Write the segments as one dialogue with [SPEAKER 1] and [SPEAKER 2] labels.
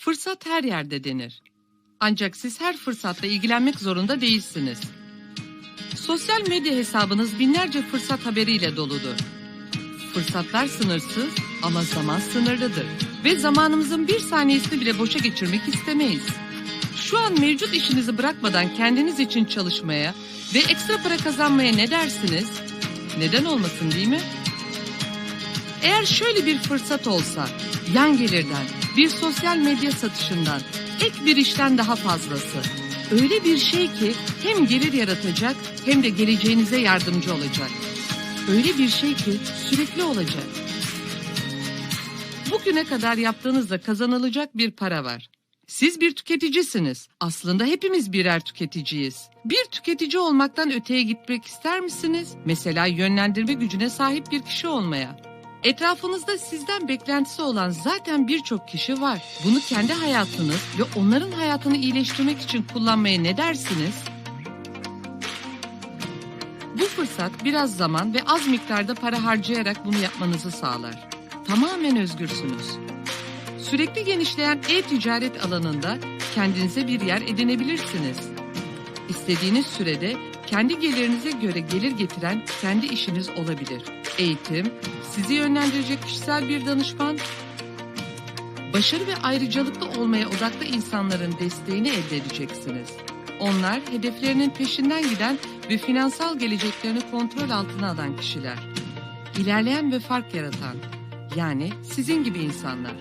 [SPEAKER 1] Fırsat her yerde denir. Ancak siz her fırsatla ilgilenmek zorunda değilsiniz. Sosyal medya hesabınız binlerce fırsat haberiyle doludur. Fırsatlar sınırsız ama zaman sınırlıdır. Ve zamanımızın bir saniyesini bile boşa geçirmek istemeyiz. Şu an mevcut işinizi bırakmadan kendiniz için çalışmaya ve ekstra para kazanmaya ne dersiniz? Neden olmasın değil mi? Eğer şöyle bir fırsat olsa, yan gelirden, bir sosyal medya satışından, ek bir işten daha fazlası. Öyle bir şey ki hem gelir yaratacak hem de geleceğinize yardımcı olacak. Öyle bir şey ki sürekli olacak. Bugüne kadar yaptığınızda kazanılacak bir para var. Siz bir tüketicisiniz. Aslında hepimiz birer tüketiciyiz. Bir tüketici olmaktan öteye gitmek ister misiniz? Mesela yönlendirme gücüne sahip bir kişi olmaya. Etrafınızda sizden beklentisi olan zaten birçok kişi var. Bunu kendi hayatınız ve onların hayatını iyileştirmek için kullanmaya ne dersiniz? Bu fırsat biraz zaman ve az miktarda para harcayarak bunu yapmanızı sağlar. Tamamen özgürsünüz. Sürekli genişleyen e-ticaret alanında kendinize bir yer edinebilirsiniz. İstediğiniz sürede kendi gelirinize göre gelir getiren kendi işiniz olabilir. Eğitim, sizi yönlendirecek kişisel bir danışman, başarı ve ayrıcalıklı olmaya odaklı insanların desteğini elde edeceksiniz. Onlar hedeflerinin peşinden giden ve finansal geleceklerini kontrol altına alan kişiler. İlerleyen ve fark yaratan, yani sizin gibi insanlar.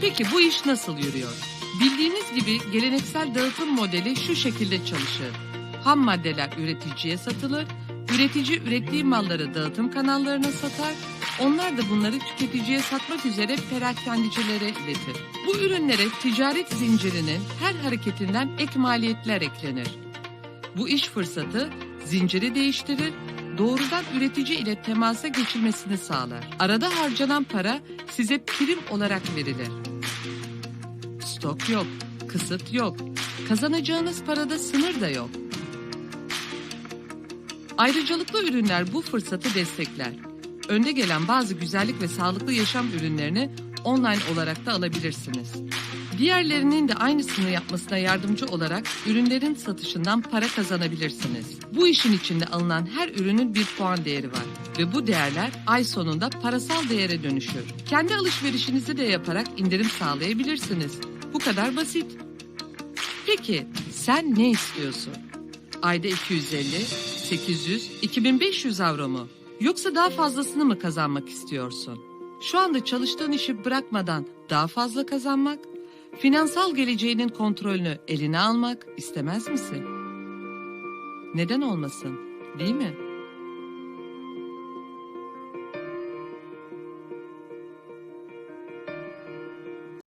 [SPEAKER 1] Peki bu iş nasıl yürüyor? Bildiğiniz gibi geleneksel dağıtım modeli şu şekilde çalışır. Ham maddeler üreticiye satılır, üretici ürettiği malları dağıtım kanallarına satar, onlar da bunları tüketiciye satmak üzere perakendicilere iletir. Bu ürünlere ticaret zincirinin her hareketinden ek maliyetler eklenir. Bu iş fırsatı zinciri değiştirir, doğrudan üretici ile temasa geçilmesini sağlar. Arada harcanan para size prim olarak verilir. Stok yok, kısıt yok. Kazanacağınız parada sınır da yok. Ayrıcalıklı ürünler bu fırsatı destekler. Önde gelen bazı güzellik ve sağlıklı yaşam ürünlerini online olarak da alabilirsiniz. Diğerlerinin de aynısını yapmasına yardımcı olarak ürünlerin satışından para kazanabilirsiniz. Bu işin içinde alınan her ürünün bir puan değeri var ve bu değerler ay sonunda parasal değere dönüşür. Kendi alışverişinizi de yaparak indirim sağlayabilirsiniz. Bu kadar basit. Peki sen ne istiyorsun? Ayda 250, 800, 2500 avro mu? Yoksa daha fazlasını mı kazanmak istiyorsun? Şu anda çalıştığın işi bırakmadan daha fazla kazanmak, finansal geleceğinin kontrolünü eline almak istemez misin? Neden olmasın? Değil mi?